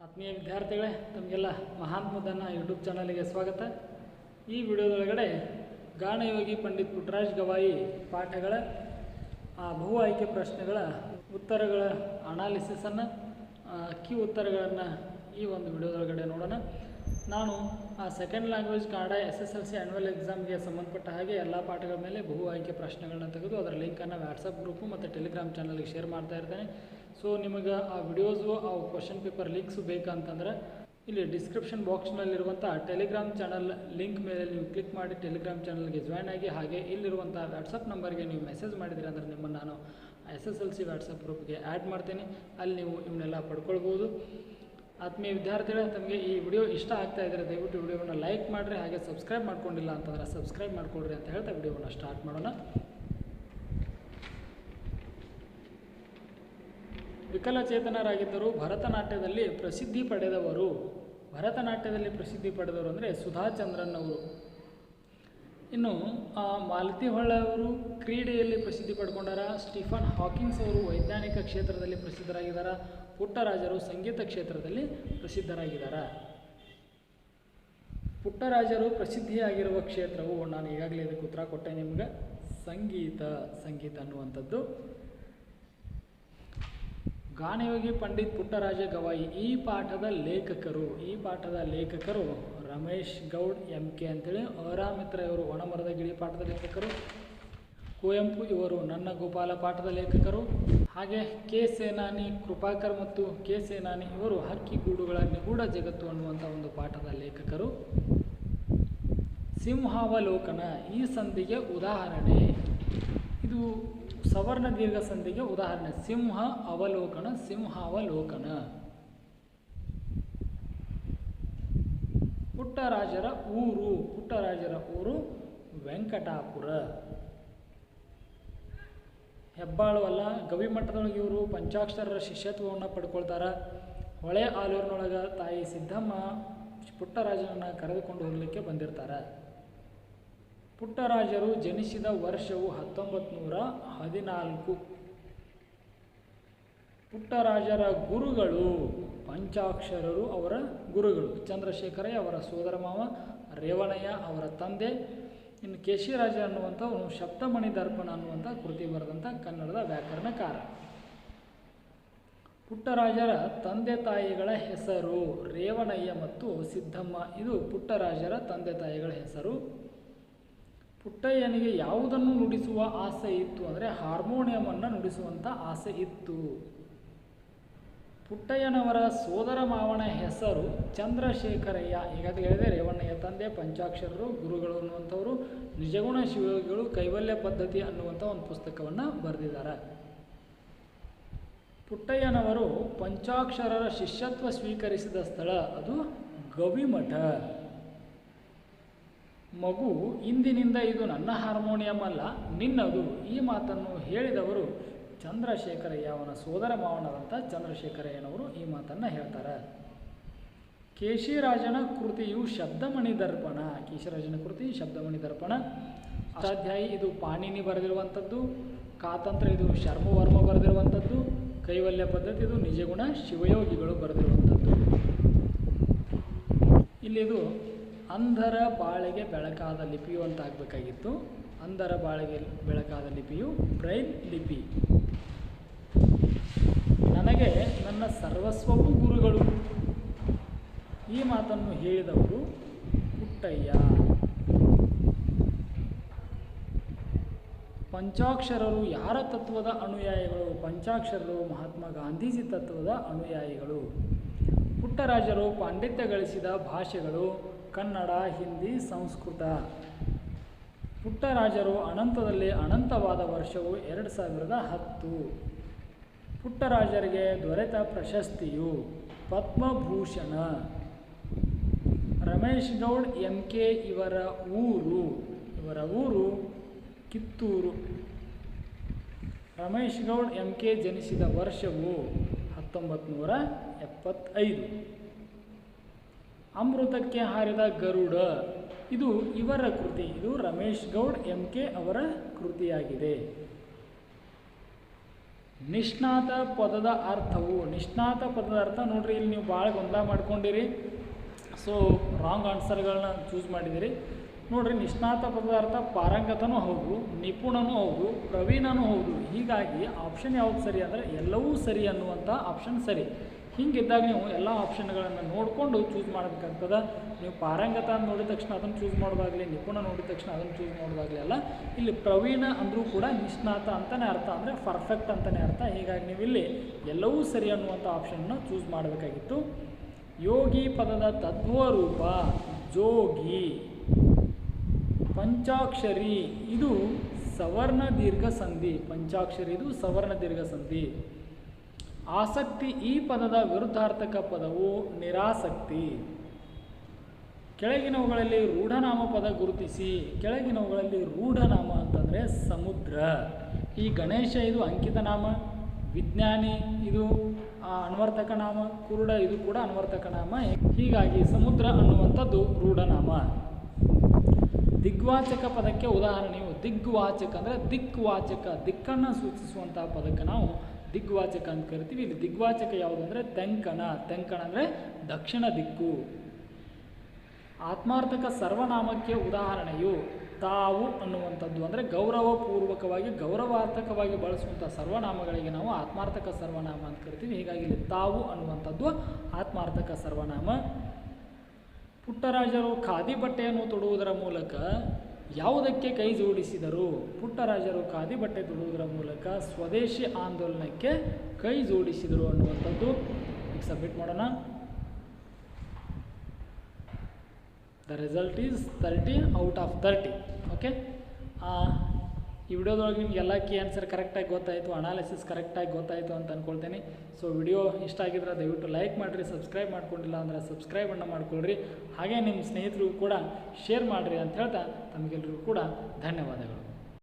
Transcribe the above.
ಆತ್ಮೀಯ ವಿದ್ಯಾರ್ಥಿಗಳೇ ತಮಗೆಲ್ಲ ಮಹಾತ್ಮದನ್ನ ಯೂಟ್ಯೂಬ್ ಚಾನಲ್ಗೆ ಸ್ವಾಗತ. ಈ ವಿಡಿಯೋದೊಳಗಡೆ ಗಾನಯೋಗಿ ಪಂಡಿತ್ ಪುಟ್ಟರಾಜ್ ಗವಾಯಿ ಪಾಠಗಳ ಆ, ಬಹು ಆಯ್ಕೆ ಪ್ರಶ್ನೆಗಳ ಉತ್ತರಗಳ ಅನಾಲಿಸಿಸನ್ನು ಕಿ ಉತ್ತರಗಳನ್ನು ಈ ಒಂದು ವಿಡಿಯೋದೊಳಗಡೆ ನೋಡೋಣ. ನಾನು ಆ second language Kannada S S L C annual ಎಕ್ಸಾಮ್ಗೆ ಸಂಬಂಧಪಟ್ಟ ಹಾಗೆ ಎಲ್ಲ ಪಾಠಗಳ ಮೇಲೆ ಬಹು ಆಯ್ಕೆ ಪ್ರಶ್ನೆಗಳನ್ನ ತೆಗೆದು ಅದರ ಲಿಂಕನ್ನು ವ್ಯಾಟ್ಸಪ್ ಗ್ರೂಪು ಮತ್ತು ಟೆಲಿಗ್ರಾಮ್ ಚಾನಲ್ಗೆ ಶೇರ್ ಮಾಡ್ತಾ ಇರ್ತೇನೆ. ಸೊ ನಿಮಗೆ ಆ ವಿಡಿಯೋಸು ಆ ಕ್ವಶನ್ ಪೇಪರ್ ಲಿಂಕ್ಸು ಬೇಕಂತಂದರೆ, ಇಲ್ಲಿ ಡಿಸ್ಕ್ರಿಪ್ಷನ್ ಬಾಕ್ಸ್ನಲ್ಲಿರುವಂಥ ಟೆಲಿಗ್ರಾಮ್ ಚಾನಲ್ ಲಿಂಕ್ ಮೇಲೆ ನೀವು ಕ್ಲಿಕ್ ಮಾಡಿ ಟೆಲಿಗ್ರಾಮ್ ಚಾನಲ್ಗೆ ಜಾಯ್ನ್ ಆಗಿ, ಹಾಗೆ ಇಲ್ಲಿರುವಂಥ ವ್ಯಾಟ್ಸಪ್ ನಂಬರ್ಗೆ ನೀವು ಮೆಸೇಜ್ ಮಾಡಿದ್ರಿ ಅಂದರೆ ನಿಮ್ಮನ್ನು ನಾನು S S L C WhatsApp ಗ್ರೂಪ್ಗೆ add ಮಾಡ್ತೀನಿ. ಅಲ್ಲಿ ನೀವು ಇವನ್ನೆಲ್ಲ ಪಡ್ಕೊಳ್ಬೋದು. ಆತ್ಮೀಯ ವಿದ್ಯಾರ್ಥಿಗಳೇ, ತಮಗೆ ಈ ವಿಡಿಯೋ ಇಷ್ಟ ಆಗ್ತಾ ಇದ್ದರೆ ದಯವಿಟ್ಟು ವಿಡಿಯೋವನ್ನು ಲೈಕ್ ಮಾಡಿರಿ, ಹಾಗೆ ಸಬ್ಸ್ಕ್ರೈಬ್ ಮಾಡ್ಕೊಂಡಿಲ್ಲ ಅಂತಂದರೆ ಸಬ್ಸ್ಕ್ರೈಬ್ ಮಾಡ್ಕೊಳ್ರಿ ಅಂತ ಹೇಳ್ತಾ ವಿಡಿಯೋವನ್ನು ಸ್ಟಾರ್ಟ್ ಮಾಡೋಣ. ವಿಕಲಚೇತನರಾಗಿದ್ದರೂ. ಭರತನಾಟ್ಯದಲ್ಲಿ ಪ್ರಸಿದ್ಧಿ ಪಡೆದವರು. ಭರತನಾಟ್ಯದಲ್ಲಿ ಪ್ರಸಿದ್ಧಿ ಪಡೆದವರು ಅಂದರೆ ಸುಧಾಚಂದ್ರನ್ ಅವರು ಇನ್ನು ಮಾಲತಿ ಅವರು ಕ್ರೀಡೆಯಲ್ಲಿ ಪ್ರಸಿದ್ಧಿ ಪಡ್ಕೊಂಡಾರ. ಸ್ಟೀಫನ್ ಹಾಕಿನ್ಸ್ ಅವರು ವೈಜ್ಞಾನಿಕ ಕ್ಷೇತ್ರದಲ್ಲಿ ಪ್ರಸಿದ್ಧರಾಗಿದ್ದಾರೆ. ಪುಟ್ಟರಾಜರು ಸಂಗೀತ ಕ್ಷೇತ್ರದಲ್ಲಿ ಪ್ರಸಿದ್ಧರಾಗಿದ್ದಾರೆ. ಪುಟ್ಟರಾಜರು ಪ್ರಸಿದ್ಧಿಯಾಗಿರುವ ಕ್ಷೇತ್ರವು, ನಾನು ಈಗಾಗಲೇ ಇದಕ್ಕೆ ಉತ್ತರ ಕೊಟ್ಟೆ ನಿಮ್ಗೆ, ಸಂಗೀತ ಸಂಗೀತ ಅನ್ನುವಂಥದ್ದು. ಗಾನಯೋಗಿ ಪಂಡಿತ್ ಪುಟ್ಟರಾಜ ಗವಾಯಿ, ಈ ಪಾಠದ ಲೇಖಕರು, ಈ ಪಾಠದ ಲೇಖಕರು ರಮೇಶ್ ಗೌಡ್, ಎಂ ಕೆ ಅಂತೇಳಿ ಅರಾಮಿತ್ರ ಇವರು ಒಣಮರದ ಗಿಳಿ ಪಾಠದ ಲೇಖಕರು, ಕುವೆಂಪು ಇವರು ನನ್ನ ಗೋಪಾಲ ಪಾಠದ ಲೇಖಕರು, ಹಾಗೆ ಕೆ ಸೇನಾನಿ ಕೃಪಾಕರ್ ಮತ್ತು ಕೆ ಸೇನಾನಿ ಇವರು ಹಕ್ಕಿಗೂಡುಗಳ ನಿಗೂಢ ಜಗತ್ತು ಅನ್ನುವಂಥ ಒಂದು ಪಾಠದ ಲೇಖಕರು. ಸಿಂಹಾವಲೋಕನ ಈ ಸಂಧಿಗೆ ಉದಾಹರಣೆ. ಇದು ಸವರ್ಣ ದೀರ್ಘ ಸಂಧಿಗೆ ಉದಾಹರಣೆ. ಸಿಂಹ ಅವಲೋಕನ ಸಿಂಹಾವಲೋಕನ ಪುಟ್ಟರಾಜರ ಊರು ಪುಟ್ಟರಾಜರ ಊರು ವೆಂಕಟಾಪುರ. ಹೆಬ್ಬಾಳು ಅಲ್ಲ ಗವಿಮಠದೊಳಗೆ ಇವರು ಪಂಚಾಕ್ಷರರ ಶಿಷ್ಯತ್ವವನ್ನು ಪಡ್ಕೊಳ್ತಾರ. ಹೊಳೆ ಆಲೂರಿನೊಳಗೆ ತಾಯಿ ಸಿದ್ದಮ್ಮ ಪುಟ್ಟರಾಜನನ್ನು ಕರೆದುಕೊಂಡು ಹೋಗಲಿಕ್ಕೆ ಬಂದಿರ್ತಾರೆ. ಪುಟ್ಟರಾಜರು ಜನಿಸಿದ ವರ್ಷವು ಹತ್ತೊಂಬತ್ತು ನೂರ ಹದಿನಾಲ್ಕು. ಪುಟ್ಟರಾಜರ ಗುರುಗಳು ಪಂಚಾಕ್ಷರರು ಅವರ ಗುರುಗಳು. ಚಂದ್ರಶೇಖರಯ್ಯ ಅವರ ಸೋದರ ಮಾವ, ರೇವಣಯ್ಯ ಅವರ ತಂದೆ, ಇನ್ನು ಕೇಶಿರಾಜ ಅನ್ನುವಂಥವನು ಸಪ್ತಮಣಿ ದರ್ಪಣ ಅನ್ನುವಂಥ ಕೃತಿ ಬರೆದಂಥ ಕನ್ನಡದ ವ್ಯಾಕರಣಕಾರ. ಪುಟ್ಟರಾಜರ ತಂದೆ ತಾಯಿಗಳ ಹೆಸರು ರೇವಣಯ್ಯ ಮತ್ತು ಸಿದ್ದಮ್ಮ. ಇದು ಪುಟ್ಟರಾಜರ ತಂದೆ ತಾಯಿಗಳ ಹೆಸರು. ಪುಟ್ಟಯ್ಯನಿಗೆ ಯಾವುದನ್ನು ನುಡಿಸುವ ಆಸೆ ಇತ್ತು ಅಂದರೆ ಹಾರ್ಮೋನಿಯಮನ್ನು ನುಡಿಸುವಂಥ ಆಸೆ ಇತ್ತು. ಪುಟ್ಟಯ್ಯನವರ ಸೋದರ ಮಾವನ ಹೆಸರು ಚಂದ್ರಶೇಖರಯ್ಯ. ಈಗಾಗಲೇ ಹೇಳಿದೆ, ರೇವಣ್ಣಯ್ಯ ತಂದೆ, ಪಂಚಾಕ್ಷರರು, ಗುರುಗಳು ಅನ್ನುವಂಥವರು, ನಿಜಗುಣ ಶಿವಯೋಗಿಗಳು, ಕೈವಲ್ಯ ಪದ್ಧತಿ ಅನ್ನುವಂಥ ಒಂದು ಪುಸ್ತಕವನ್ನು ಬರೆದಿದ್ದಾರೆ. ಪುಟ್ಟಯ್ಯನವರು ಪಂಚಾಕ್ಷರರ ಶಿಷ್ಯತ್ವ ಸ್ವೀಕರಿಸಿದ ಸ್ಥಳ ಅದು ಗವಿಮಠ. ಮಗು, ಇಂದಿನಿಂದ ಇದು ನನ್ನ ಹಾರ್ಮೋನಿಯಂ ಅಲ್ಲ, ನಿನ್ನದು. ಈ ಮಾತನ್ನು ಹೇಳಿದವರು ಚಂದ್ರಶೇಖರಯ್ಯ ಅವನ ಸೋದರ ಮಾವನದಂಥ ಚಂದ್ರಶೇಖರಯ್ಯನವರು ಈ ಮಾತನ್ನು ಹೇಳ್ತಾರೆ. ಕೇಶಿರಾಜನ ಕೃತಿಯು ಶಬ್ದಮಣಿ ದರ್ಪಣ. ಕೇಶಿರಾಜನ ಕೃತಿ ಶಬ್ದಮಣಿ ದರ್ಪಣ. ಅಷ್ಟಾಧ್ಯಾಯಿ ಇದು ಪಾಣಿನಿ ಬರೆದಿರುವಂಥದ್ದು. ಕಾತಂತ್ರ, ಇದು ಶರ್ಮವರ್ಮ ಬರೆದಿರುವಂಥದ್ದು. ಕೈವಲ್ಯ ಪದ್ಧತಿ, ಇದು ನಿಜಗುಣ ಶಿವಯೋಗಿಗಳು ಬರೆದಿರುವಂಥದ್ದು. ಇಲ್ಲಿದು ಅಂಧರ ಬಾಳೆಗೆ ಬೆಳಕಾದ ಲಿಪಿಯು ಅಂತ ಆಗಬೇಕಾಗಿತ್ತು ಅಂಧರ ಬಾಳೆಗೆ ಬೆಳಕಾದ ಲಿಪಿಯು ಬ್ರೈಲ್ ಲಿಪಿ. ನನಗೆ ನನ್ನ ಸರ್ವಸ್ವವು ಗುರುಗಳು. ಈ ಮಾತನ್ನು ಹೇಳಿದವರು ಪುಟ್ಟಯ್ಯ. ಪಂಚಾಕ್ಷರರು ಯಾರ ತತ್ವದ ಅನುಯಾಯಿಗಳು? ಪಂಚಾಕ್ಷರರು ಮಹಾತ್ಮ ಗಾಂಧೀಜಿ ತತ್ವದ ಅನುಯಾಯಿಗಳು. ಪುಟ್ಟರಾಜರು ಪಾಂಡಿತ್ಯ ಗಳಿಸಿದ ಭಾಷೆಗಳು. ಕನ್ನಡ, ಹಿಂದಿ ಸಂಸ್ಕೃತ. ಪುಟ್ಟರಾಜರು ಅನಂತದಲ್ಲಿ ಅನಂತವಾದ ವರ್ಷವು ಎರಡು ಸಾವಿರದ ಹತ್ತು. ಪುಟ್ಟರಾಜರಿಗೆ ದೊರೆತ ಪ್ರಶಸ್ತಿಯು ಪದ್ಮಭೂಷಣ. ರಮೇಶ್ ಗೌಡ್ ಎಂ ಕೆ ಇವರ ಊರು ಇವರ ಊರು ಕಿತ್ತೂರು. ರಮೇಶ್ ಗೌಡ್ ಎಂ ಕೆ ಜನಿಸಿದ ವರ್ಷವು ಹತ್ತೊಂಬತ್ತು ನೂರ ಎಪ್ಪತ್ತೈದು. ಅಮೃತಕ್ಕೆ ಹಾರಿದ ಗರುಡ. ಇದು ಇವರ ಕೃತಿ. ಇದು ರಮೇಶ್ ಗೌಡ್ ಎಂ ಕೆ ಅವರ ಕೃತಿಯಾಗಿದೆ. ನಿಷ್ಣಾತ ಪದದ ಅರ್ಥವು, ನಿಷ್ಣಾತ ಪದದ ಅರ್ಥ ನೋಡ್ರಿ, ಇಲ್ಲಿ ನೀವು ಭಾಳ ಗೊಂದಲ ಮಾಡ್ಕೊಂಡಿರಿ. ಸೊ ರಾಂಗ್ ಆನ್ಸರ್ಗಳನ್ನ ಚೂಸ್ ಮಾಡಿದಿರಿ. ನೋಡ್ರಿ, ನಿಷ್ಣಾತ ಪದದ ಅರ್ಥ ಪಾರಂಗತನೂ ಹೌದು, ನಿಪುಣನೂ ಹೌದು, ಪ್ರವೀಣನೂ ಹೌದು. ಹೀಗಾಗಿ ಆಪ್ಷನ್ ಯಾವುದು ಸರಿ ಅಂದರೆ ಎಲ್ಲವೂ ಸರಿ ಅನ್ನುವಂಥ ಆಪ್ಷನ್ ಸರಿ. ಹಿಂಗಿದ್ದಾಗ ನೀವು ಎಲ್ಲ ಆಪ್ಷನ್ಗಳನ್ನು ನೋಡಿಕೊಂಡು ಚೂಸ್ ಮಾಡಬೇಕಾಗ್ತದೆ. ನೀವು ಪಾರಂಗತ ನೋಡಿದ ತಕ್ಷಣ ಅದನ್ನು ಚೂಸ್ ಮಾಡೋದಾಗಲಿ, ನಿಪುಣ ನೋಡಿದ ತಕ್ಷಣ ಅದನ್ನು ಚೂಸ್ ಮಾಡೋದಾಗಲಿ ಅಲ್ಲ, ಇಲ್ಲಿ ಪ್ರವೀಣ ಅಂದರೂ ಕೂಡ ನಿಷ್ಣಾತ ಅಂತಲೇ ಅರ್ಥ ಅಂದರೆ ಪರ್ಫೆಕ್ಟ್ ಅಂತಲೇ ಅರ್ಥ. ಹೀಗಾಗಿ ನೀವು ಇಲ್ಲಿ ಎಲ್ಲವೂ ಸರಿ ಅನ್ನುವಂಥ ಆಪ್ಷನ್ನ ಚೂಸ್ ಮಾಡಬೇಕಾಗಿತ್ತು. ಯೋಗಿ ಪದದ ತತ್ವರೂಪ ರೂಪ ಜೋಗಿ, ಪಂಚಾಕ್ಷರಿ, ಇದು ಸವರ್ಣ ದೀರ್ಘ ಸಂಧಿ. ಪಂಚಾಕ್ಷರಿ ಇದು ಸವರ್ಣ ದೀರ್ಘ ಸಂಧಿ. ಆಸಕ್ತಿ ಈ ಪದದ ವಿರುದ್ಧಾರ್ಥಕ ಪದವು ನಿರಾಸಕ್ತಿ. ಕೆಳಗಿನವುಗಳಲ್ಲಿ ರೂಢನಾಮ ಪದ ಗುರುತಿಸಿ, ಕೆಳಗಿನವುಗಳಲ್ಲಿ ರೂಢನಾಮ ಅಂತಂದರೆ ಸಮುದ್ರ. ಈ ಗಣೇಶ ಇದು ಅಂಕಿತ ನಾಮ, ವಿಜ್ಞಾನಿ ಇದು ಅನ್ವರ್ತಕ ನಾಮ, ಕುರುಡ ಇದು ಕೂಡ ಅನ್ವರ್ತಕ ನಾಮ. ಹೀಗಾಗಿ ಸಮುದ್ರ ಅನ್ನುವಂಥದ್ದು ರೂಢನಾಮ. ದಿಗ್ವಾಚಕ ಪದಕ್ಕೆ ಉದಾಹರಣೆಯು ದಿಗ್ವಾಚಕ ಅಂದರೆ ದಿಕ್ವಾಚಕ, ದಿಕ್ಕನ್ನು ಸೂಚಿಸುವಂತಹ ಪದಕ್ಕೆ ನಾವು ದಿಗ್ವಾಚಕ ಅಂತ ಕರಿತೀವಿ. ಇಲ್ಲಿ ದಿಗ್ವಾಚಕ ಯಾವುದು ಅಂದರೆ ತೆಂಕಣ. ತೆಂಕಣ ಅಂದರೆ ದಕ್ಷಿಣ ದಿಕ್ಕು. ಆತ್ಮಾರ್ಥಕ ಸರ್ವನಾಮಕ್ಕೆ ಉದಾಹರಣೆಯು ತಾವು ಅನ್ನುವಂಥದ್ದು ಅಂದರೆ ಗೌರವಪೂರ್ವಕವಾಗಿ, ಗೌರವಾರ್ಥಕವಾಗಿ ಬಳಸುವಂಥ ಸರ್ವನಾಮಗಳಿಗೆ ನಾವು ಆತ್ಮಾರ್ಥಕ ಸರ್ವನಾಮ ಅಂತ ಕರಿತೀವಿ. ಹೀಗಾಗಿ ಇಲ್ಲಿ ತಾವು ಅನ್ನುವಂಥದ್ದು ಆತ್ಮಾರ್ಥಕ ಸರ್ವನಾಮ. ಪುಟ್ಟರಾಜರು ಖಾದಿ ಬಟ್ಟೆಯನ್ನು ತೊಡುವುದರ ಮೂಲಕ ಯಾವುದಕ್ಕೆ ಕೈ ಜೋಡಿಸಿದರು? ಪುಟ್ಟರಾಜರು ಖಾದಿ ಬಟ್ಟೆ ತೊಡುವುದರ ಮೂಲಕ ಸ್ವದೇಶಿ ಆಂದೋಲನಕ್ಕೆ ಕೈ ಜೋಡಿಸಿದರು ಅನ್ನುವಂಥದ್ದು. ಈಗ ಸಬ್ಮಿಟ್ ಮಾಡೋಣ. The result is thirty out of thirty okay ಈ ವಿಡಿಯೋದೊಳಗೆ ನಿಮ್ಗೆ ಎಲ್ಲ ಕೀ ಆನ್ಸರ್ ಕರೆಕ್ಟಾಗಿ ಗೊತ್ತಾಯಿತು ಅನಾಲಿಸಿಸ್ ಕರೆಕ್ಟಾಗಿ ಗೊತ್ತಾಯಿತು ಅಂತ ಅಂದ್ಕೊಳ್ತೀನಿ ಸೊ ವಿಡಿಯೋ ಇಷ್ಟ ಆಗಿದ್ರೆ ದಯವಿಟ್ಟು ಲೈಕ್ ಮಾಡಿರಿ ಸಬ್ಸ್ಕ್ರೈಬ್ ಮಾಡ್ಕೊಂಡಿಲ್ಲ ಅಂದರೆ ಸಬ್ಸ್ಕ್ರೈಬನ್ನು ಮಾಡ್ಕೊಳ್ರಿ. ಹಾಗೆ ನಿಮ್ಮ ಸ್ನೇಹಿತರಿಗೂ ಕೂಡ ಶೇರ್ ಮಾಡಿರಿ ಅಂತ ಹೇಳ್ತಾ ತಮಗೆಲ್ಲರಿಗೂ ಕೂಡ ಧನ್ಯವಾದಗಳು.